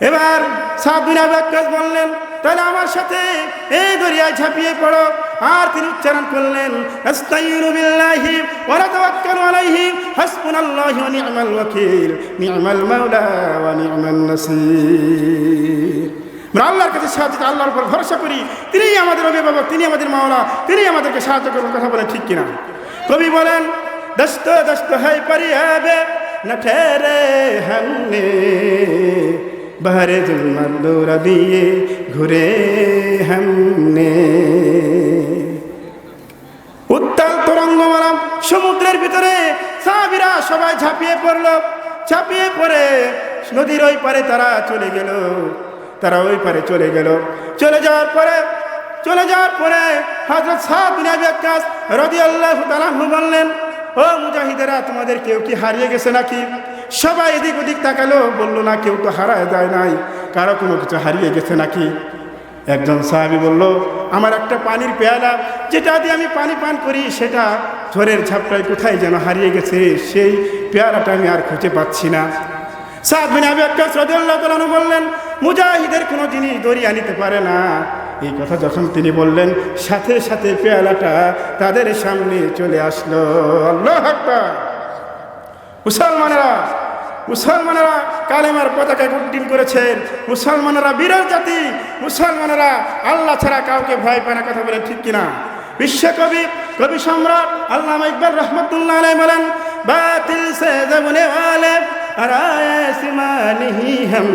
এবার বললেন, তাহলে আমার সাথে এই দরিয়ায় ঝাঁপিয়ে পড়ো। আর তিনি উচ্চারণ করলেন, আস্তাইনু আল্লাহর কাছে সাহায্য আল্লাহর উপর ভরসা করি। তিনি আমাদের অভিভাবক তিনি আমাদের মাওলা তিনি আমাদেরকে সাহায্য করবেন কথা বলেন ঠিক কিনা? কবি বলেন, দস্ত দস্ত হাই পরি হবে না ঠেরে হমনে বাহারে জুলমান দৌড়া দিয়ে ঘুরে হামনে উত্তাল তরঙ্গমালাম সমুদ্রের ভিতরে সাবিরা সবাই ঝাঁপিয়ে পড়ল। ঝাঁপিয়ে পড়ে নদীর ওই পারে তারা চলে গেল। তারা ওই পারে চলে গেল। চলে যাওয়ার পরে, চলে যাওয়ার পরে হজরত সাহাবিনাজ রদি আল্লাহ বললেন, ও মুজাহিদেরা, তোমাদের কেউ কি হারিয়ে গেছে নাকি? সবাই এদিক ওদিক তাকালো, বলল, না, কেউ তো হারায় যায় নাই। কারও কোনো কিছু হারিয়ে গেছে নাকি? একজন সাহাবি বলল, আমার একটা পানির পেয়ালা, যেটা দিয়ে আমি পানি পান করি, সেটা ঝড়ের ঝাপটায় কোথায় যেন হারিয়ে গেছে, সেই পেয়ালাটা আমি আর খুঁজে পাচ্ছি না। সাদ বিন আবি আক্কাস বললেন, মুজাহিদের কোনো জিনিস দরিয়া নিতে পারে না। এই কথা যখন তিনি বললেন, সাথে সাথে পেয়ালাটা তাদের সামনে চলে আসলো। আল্লাহ আকবার। মুসলমানেরা মুসলমানেরা কালেমার পতাকা উড্ডিন করেছেন। মুসলমানেরা বিরল জাতি। মুসলমানেরা আল্লাহ ছাড়া কাউকে ভয় পায় না, কথা বলে ঠিক কিনা? বিশ্বকবি, কবি সম্রাট আল্লাহ ইকবাল রহমতুল্লাহ বলেন, বাতিল সে জমনে ওয়ালে আরায়ে সিমা নহী হাম।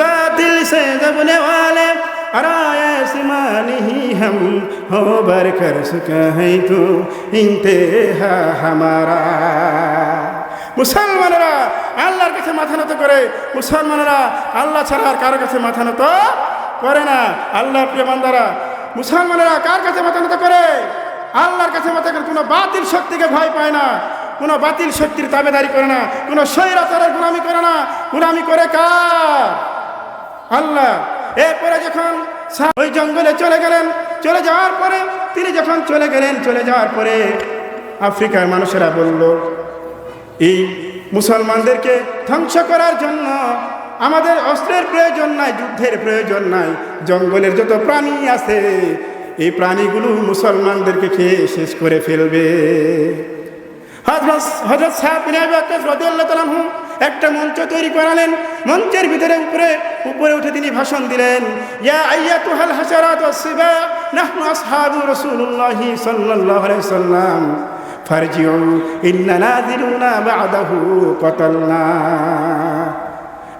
বাতিল সে জমনে ওয়ালে আরায়ে সিমা নহী হাম। হো বার কর সুকা হೈ তো ইন্তেহা হামারা। মুসলমানেরা আল্লাহর কাছে মাথা নত করে, মুসলমানেরা আল্লাহ ছাড়া আর কারও কাছে মাথা নত করে না। আল্লাহ প্রিয় বান্দারা, মুসলমানেরা কার কাছে মাথা নত করে? আল্লাহর কাছে মাথা করে। কোনো বাতিল শক্তিকে ভয় পায় না, কোনো বাতিল শক্তির তাবেদারি করে না, কোনো স্বৈরাচারের গুণামি করে না। গুণামি করে কার? আল্লাহ। এরপরে যখন ওই জঙ্গলে চলে গেলেন, চলে যাওয়ার পরে তিনি যখন চলে গেলেন, চলে যাওয়ার পরে আফ্রিকার মানুষেরা বলল এই মুসলমানদেরকে ধ্বংস করার জন্য আমাদের অস্ত্রের প্রয়োজন নাই, যুদ্ধের প্রয়োজন নাই, জঙ্গলের যত প্রাণী আছে, এই প্রাণীগুলো মুসলমানদেরকে খেয়ে শেষ করে ফেলবে। একটা মঞ্চ তৈরি করালেন। মঞ্চের ভিতরে উপরে উপরে উঠে তিনি ভাষণ দিলেন, ইয়া আইয়াতুহাল সাল্লাম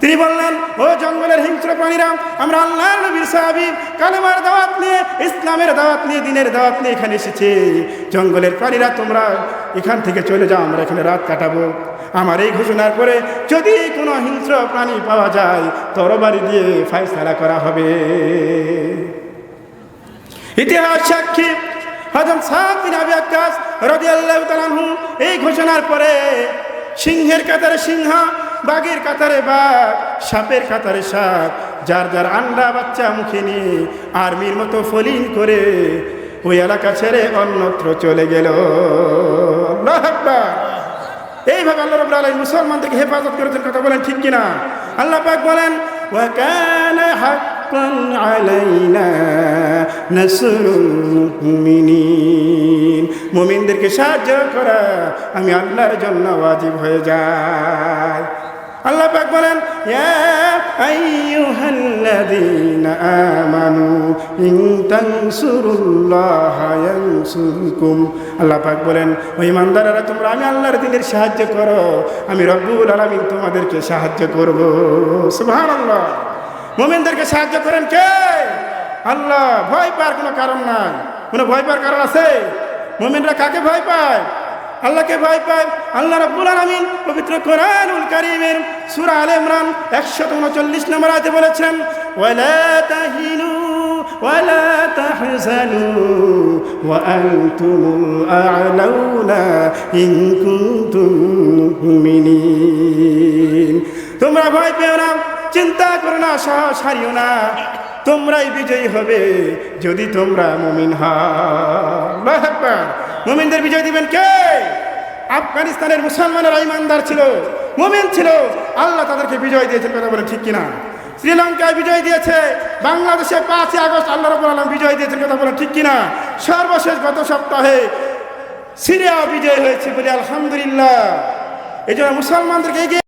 তিনি বললেন, ও জঙ্গলের হিংস্র প্রাণীরা আমরা আল্লাহর নবীর সাহাবী, কালেমার দাওয়াত নিয়ে, ইসলামের দাওয়াত নিয়ে, দিনের দাওয়াত নিয়ে এখানে এসেছি। জঙ্গলের প্রাণীরা, তোমরা এখান থেকে চলে যাও, আমরা এখানে রাত কাটাবো। আমার এই ঘোষণার পরে যদি কোনো হিংস্র প্রাণী পাওয়া যায়, তরবারি দিয়ে ফায়সালা করা হবে। ইতিহাস সাক্ষী হজরত সাদ বিন আবি আক্কাস রাদিয়াল্লাহু তাআলা এই ঘোষণার পরে সিংহের কাতারে সিংহ, বাঘের কাতারে বাঘ, সাপের কাতারে সাপ, যার যার আন্ডা বাচ্চা মুখে নিয়ে আর্মির মতো ফলিং করে ওই এলাকা ছেড়ে অন্যত্র চলে গেল। এইভাবে আল্লাহ রব্বুল আলামিন মুসলমানদেরকে হেফাজত করেছেন কথা বলেন ঠিক কিনা? আল্লাহ পাক বলেন আলাইনা নাসরুল মুমিনিন। মুমিনদেরকে সাহায্য করা, আমি আল্লাহর জন্য ওয়াজিব হয়ে যায় আল্লাহ পাক বলেন, ইয়া আইয়ুহাল্লাযীনা আমানু ইন তানসুরুল্লাহা ইয়ানসুরকুম। আল্লাহ পাক বলেন, ও ইমানদারেরা, তোমরা আমি আল্লাহর দিনের সাহায্য করো, আমি রব্বুল আলামিন তোমাদেরকে সাহায্য করব। সুবহানাল্লাহ। মুমিনদেরকে সাহায্য করেন কে? আল্লাহ, ভয় পাওয়ার কোনো কারণ নাই। কোনো ভয় পাওয়ার কারণ আছে? মুমিনরা কাকে ভয় পায়? আল্লাহকে ভয় পায়। আল্লাহ রাব্বুল আলামিন পবিত্র কোরআনুল কারীমের সূরা আলে ইমরান 139 নম্বর আয়াতে বলেছেন, ওয়ালা তাহিনু ওয়ালা তাহজানু ওয়া আনতুমুল আ'লাউনা ইন কুনতুম মুমিনিন। তোমরা ভয় পেও না। চিন্তা করো না সাহস হারিও না। তোমরাই বিজয়ী হবে যদি তোমরা মুমিন হও। মুমিনদের বিজয় দিবেন কে? আফগানিস্তানের মুসলমানেরা ইমানদার ছিল, মোমেন ছিল। আল্লাহ তাদেরকে বিজয় দিয়েছেন কথা বলে ঠিক কিনা? শ্রীলঙ্কায় বিজয় দিয়েছে, বাংলাদেশে পাঁচই আগস্ট আল্লাহ রবুল আলম বিজয় দিয়েছেন কথা বলে ঠিক কিনা? সর্বশেষ গত সপ্তাহে সিরিয়া বিজয় হয়েছে বলে আলহামদুলিল্লাহ। এই জন্য মুসলমানদেরকে এগিয়ে